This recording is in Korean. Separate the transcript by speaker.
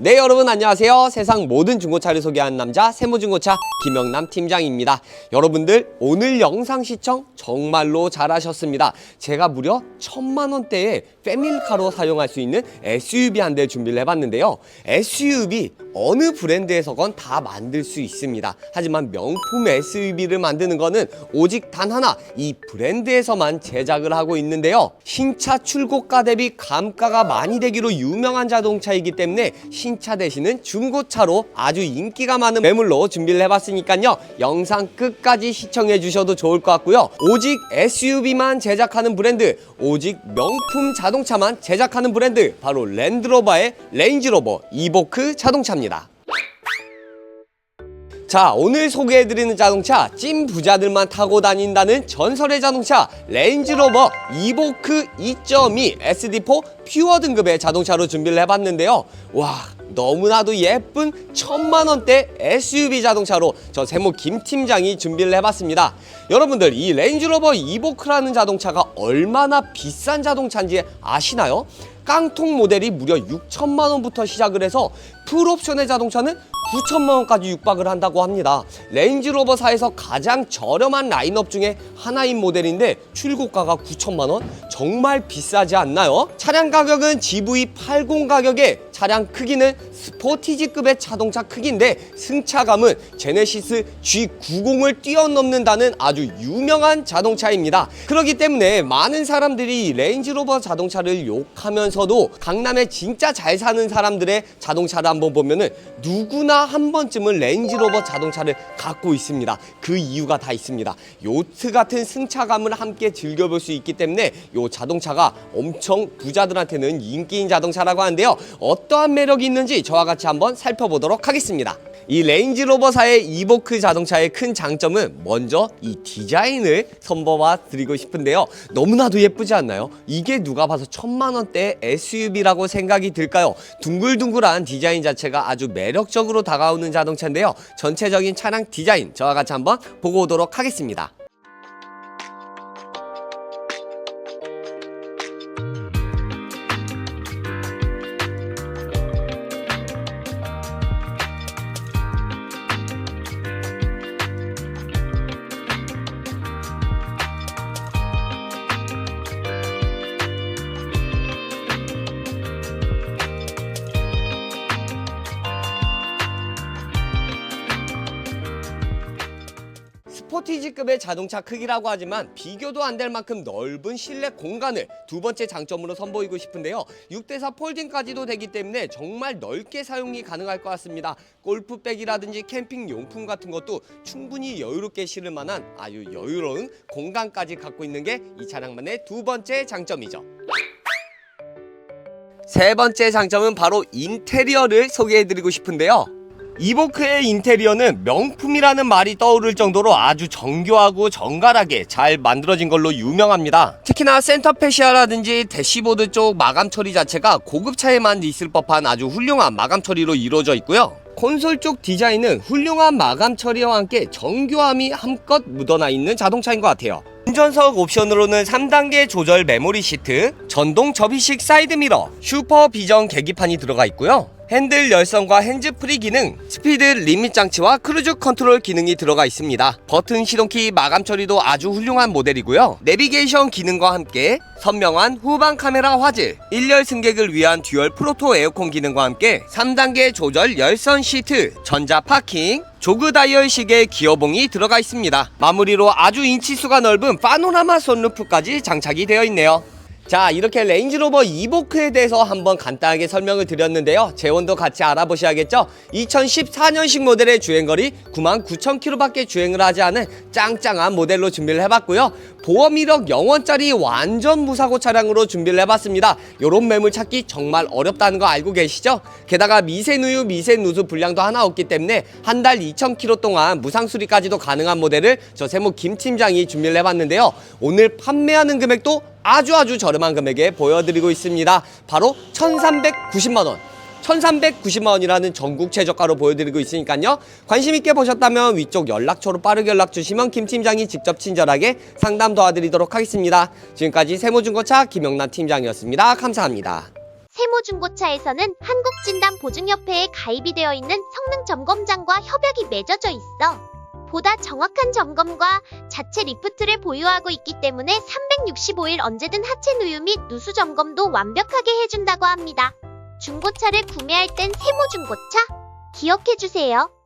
Speaker 1: 네 여러분 안녕하세요. 세상 모든 중고차를 소개하는 남자 세모중고차 김영남 팀장입니다. 여러분들 오늘 영상 시청 정말로 잘하셨습니다. 제가 무려 천만 원대의 패밀리카로 사용할 수 있는 SUV 한 대 준비를 해봤는데요. SUV 어느 브랜드에서건 다 만들 수 있습니다. 하지만 명품 SUV를 만드는 거는 오직 단 하나 이 브랜드에서만 제작을 하고 있는데요. 신차 출고가 대비 감가가 많이 되기로 유명한 자동차이기 때문에 신차 대신은 중고차로 아주 인기가 많은 매물로 준비를 해봤으니까요. 영상 끝까지 시청해 주셔도 좋을 것 같고요. 오직 SUV만 제작하는 브랜드 오직 명품 자동차만 제작하는 브랜드 바로 랜드로버의 레인지로버 이보크 자동차입니다. 자 오늘 소개해드리는 자동차 찐 부자들만 타고 다닌다는 전설의 자동차 레인지로버 이보크 2.2 SD4 퓨어 등급의 자동차로 준비를 해봤는데요. 와 너무나도 예쁜 천만원대 SUV 자동차로 저 세모 김 팀장이 준비를 해봤습니다 여러분들 이 레인지로버 이보크라는 자동차가 얼마나 비싼 자동차인지 아시나요? 깡통 모델이 무려 6천만 원부터 시작을 해서 풀옵션의 자동차는 9천만 원까지 육박을 한다고 합니다. 레인지로버사에서 가장 저렴한 라인업 중에 하나인 모델인데 출고가가 9천만 원? 정말 비싸지 않나요? 차량 가격은 GV80 가격에 차량 크기는 스포티지급의 자동차 크기인데 승차감은 제네시스 G90을 뛰어넘는다는 아주 유명한 자동차입니다. 그렇기 때문에 많은 사람들이 레인지로버 자동차를 욕하면서도 강남에 진짜 잘 사는 사람들의 자동차를 한번 보면은 누구나 한 번쯤은 레인지로버 자동차를 갖고 있습니다. 그 이유가 다 있습니다. 요트 같은 승차감을 함께 즐겨볼 수 있기 때문에 요 자동차가 엄청 부자들한테는 인기인 자동차라고 하는데요. 어떠한 매력이 있는지 저와 같이 한번 살펴보도록 하겠습니다. 이 레인지로버사의 이보크 자동차의 큰 장점은 먼저 이 디자인을 선보아 드리고 싶은데요. 너무나도 예쁘지 않나요? 이게 누가 봐서 천만 원대 SUV라고 생각이 들까요? 둥글둥글한 디자인 자체가 아주 매력적으로 다가오는 자동차인데요. 전체적인 차량 디자인 저와 같이 한번 보고 오도록 하겠습니다. 스포티지급의 자동차 크기라고 하지만 비교도 안 될 만큼 넓은 실내 공간을 두 번째 장점으로 선보이고 싶은데요. 6대4 폴딩까지도 되기 때문에 정말 넓게 사용이 가능할 것 같습니다. 골프백이라든지 캠핑 용품 같은 것도 충분히 여유롭게 실을 만한 아주 여유로운 공간까지 갖고 있는 게 이 차량만의 두 번째 장점이죠. 세 번째 장점은 바로 인테리어를 소개해드리고 싶은데요. 이보크의 인테리어는 명품이라는 말이 떠오를 정도로 아주 정교하고 정갈하게 잘 만들어진 걸로 유명합니다. 특히나 센터페시아라든지 대시보드 쪽 마감 처리 자체가 고급 차에만 있을 법한 아주 훌륭한 마감 처리로 이루어져 있고요. 콘솔 쪽 디자인은 훌륭한 마감 처리와 함께 정교함이 한껏 묻어나 있는 자동차인 것 같아요. 운전석 옵션으로는 3단계 조절 메모리 시트, 전동 접이식 사이드미러, 슈퍼 비전 계기판이 들어가 있고요. 핸들 열선과 핸즈프리 기능, 스피드 리밋 장치와 크루즈 컨트롤 기능이 들어가 있습니다. 버튼 시동키 마감 처리도 아주 훌륭한 모델이고요. 내비게이션 기능과 함께 선명한 후방 카메라 화질, 1열 승객을 위한 듀얼 프로토 에어컨 기능과 함께 3단계 조절 열선 시트, 전자 파킹, 조그 다이얼식의 기어봉이 들어가 있습니다. 마무리로 아주 인치수가 넓은 파노라마 선루프까지 장착이 되어 있네요. 자 이렇게 레인지로버 이보크에 대해서 한번 간단하게 설명을 드렸는데요. 재원도 같이 알아보셔야겠죠? 2014년식 모델의 주행거리 99,000km밖에 주행을 하지 않은 짱짱한 모델로 준비를 해봤고요. 보험 이력 0원짜리 완전 무사고 차량으로 준비를 해봤습니다. 요런 매물 찾기 정말 어렵다는 거 알고 계시죠? 게다가 미세누유 미세누수 불량도 하나 없기 때문에 한 달 2,000km 동안 무상 수리까지도 가능한 모델을 저 세모 김 팀장이 준비를 해봤는데요. 오늘 판매하는 금액도 아주 아주 저렴한 금액에 보여드리고 있습니다. 바로 1,390만 원. 1,390만 원이라는 전국 최저가로 보여드리고 있으니까요. 관심 있게 보셨다면 위쪽 연락처로 빠르게 연락 주시면 김 팀장이 직접 친절하게 상담 도와드리도록 하겠습니다. 지금까지 세모중고차 김영란 팀장이었습니다. 감사합니다.
Speaker 2: 세모중고차에서는 한국진단보증협회에 가입이 되어 있는 성능점검장과 협약이 맺어져 있어. 보다 정확한 점검과 자체 리프트를 보유하고 있기 때문에 365일 언제든 하체 누유 및 누수 점검도 완벽하게 해준다고 합니다. 중고차를 구매할 땐 세모중고차 기억해주세요.